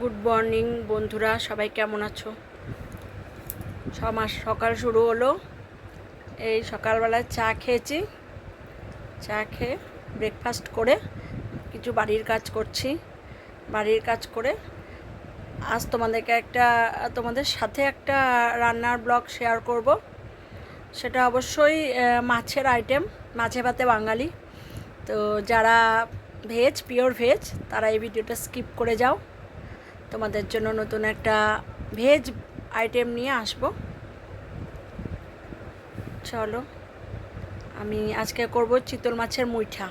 Good morning বন্ধুরা, সবাই কেমন আছো? মাস সকাল শুরু হলো। এই সকালবেলায় চা খেয়েছি। চা খেয়ে ব্রেকফাস্ট করে কিছু বাড়ির কাজ করছি। বাড়ির কাজ করে আজ তোমাদেরকে একটা, তোমাদের সাথে একটা রান্নার ব্লগ শেয়ার করব। সেটা অবশ্যই মাছের আইটেম মাছে ভাতে বাঙালি। তো যারা ভেজ পিওর ভেজ তারা এই ভিডিওটা স্কিপ করে যাও। তোমাদের জন্য নতুন একটা ভেজ আইটেম নিয়ে আসব। চলো, আমি আজকে করব চিতল মাছের মুইঠা।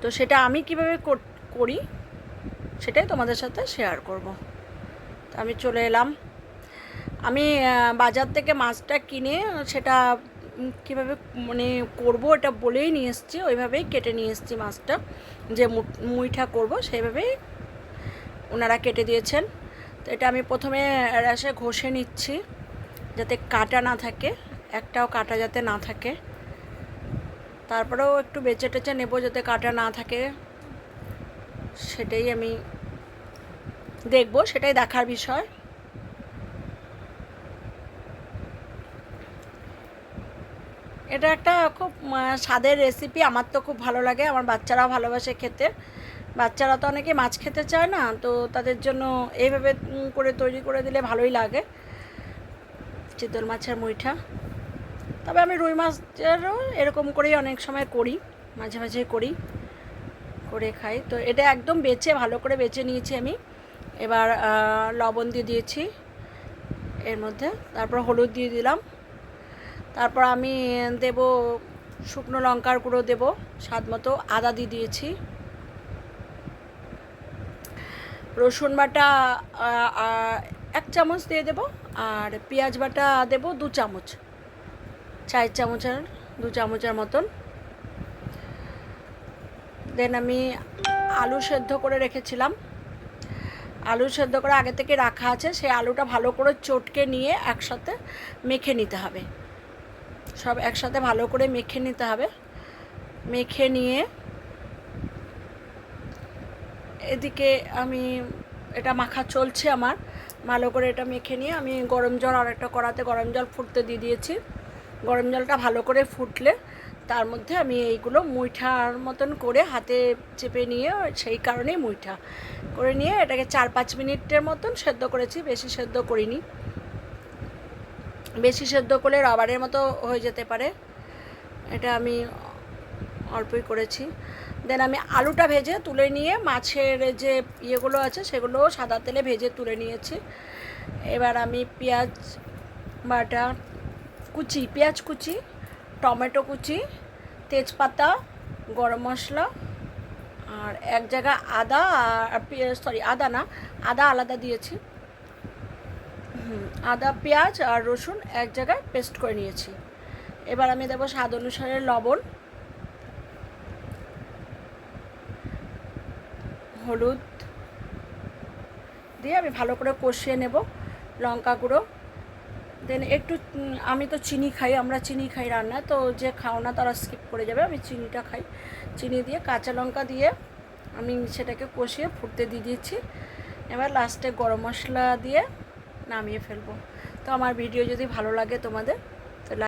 তো সেটা আমি কীভাবে করি সেটাই তোমাদের সাথে শেয়ার করব। তো আমি চলে এলাম। আমি বাজার থেকে মাছটা কিনে সেটা কীভাবে মানে করব এটা বলেই নিয়ে এসেছি, ওইভাবেই কেটে নিয়ে এসেছি মাছটা। যে মুইঠা করব সেইভাবেই ওনারা কেটে দিয়েছেন। তো এটা আমি প্রথমে র্যাসে ঘষে নিচ্ছি যাতে কাটা না থাকে, একটাও কাটা যাতে না থাকে। তারপরেও একটু বেচে টেচে নেব যাতে কাটা না থাকে, সেটাই আমি দেখব, সেটাই দেখার বিষয়। এটা একটা খুব স্বাদের রেসিপি আমার তো খুব ভালো লাগে, আমার বাচ্চারাও ভালোবাসে খেতে। বাচ্চারা তো অনেকে মাছ খেতে চায় না, তো তাদের জন্য এইভাবে করে তৈরি করে দিলে ভালোই লাগে। চিতল মাছের মুইঠা। তবে আমি রুই মাছেরও এরকম করেই অনেক সময় করি, মাঝে মাঝে করি, করে খাই। তো এটা একদম বেছে, ভালো করে বেছে নিয়েছি আমি। এবার লবণ দিয়ে দিয়েছি এর মধ্যে, তারপর হলুদ দিয়ে দিলাম। তারপর আমি দেব শুকনো লঙ্কার গুঁড়ো দেব, স্বাদ মতো আদা দিয়ে দিয়েছি। রসুন বাটা এক চামচ দিয়ে দেব, আর পেঁয়াজ বাটা দেব দু চামচ, চার চামচের, দু চামচের মতন। দেন আমি আলু সেদ্ধ করে রেখেছিলাম। আলু সেদ্ধ করে আগে থেকে রাখা আছে, সেই আলুটা ভালো করে চটকে নিয়ে একসাথে মেখে নিতে হবে। সব একসাথে ভালো করে মেখে নিতে হবে। মেখে নিয়ে এদিকে আমি, এটা মাখা চলছে আমার। ভালো করে এটা মেখে নিয়ে আমি গরম জল আর একটা কড়াতে গরম জল ফুটতে দিয়ে দিয়েছি। গরম জলটা ভালো করে ফুটলে তার মধ্যে আমি এইগুলো মুইঠার মতন করে হাতে চেপে নিয়ে সেই কারণেই মুইঠা করে নিয়ে এটাকে চার পাঁচ মিনিটের মতন সেদ্ধ করেছি, বেশি সেদ্ধ করিনি। বেশি সেদ্ধ করলে রাবারের মতো হয়ে যেতে পারে। এটা আমি অল্পই করেছি। দেন আমি আলুটা ভেজে তুলে নিয়ে মাছের যে ইয়েগুলো আছে সেগুলো সাদা তেলে ভেজে তুলে নিয়েছি। এবার আমি পেঁয়াজ, বাটা কুচি, পেঁয়াজ কুচি, টমেটো কুচি, তেজপাতা, গরম মশলা আর এক জায়গা আদা আর সরি আদা না, আদা আলাদা দিয়েছি। আদা, পেঁয়াজ আর রসুন এক জায়গায় পেস্ট করে নিয়েছি। এবার আমি দেবো স্বাদ অনুসারে লবণ। হলুদ দিয়ে আমি ভালো করে কষিয়ে নেব লঙ্কা গুঁড়ো। দেন একটু আমি তো চিনি খাই, আমরা চিনি খাই রান্না, তো যে খাও না তারা স্কিপ করে যাবে, আমি চিনিটা খাই। চিনি দিয়ে কাঁচা লঙ্কা দিয়ে আমি সেটাকে কষিয়ে ফুটতে দিয়ে দিয়েছি। এবার লাস্টে গরম মশলা দিয়ে নামিয়ে ফেলব। তো আমার ভিডিও যদি ভালো লাগে তোমাদের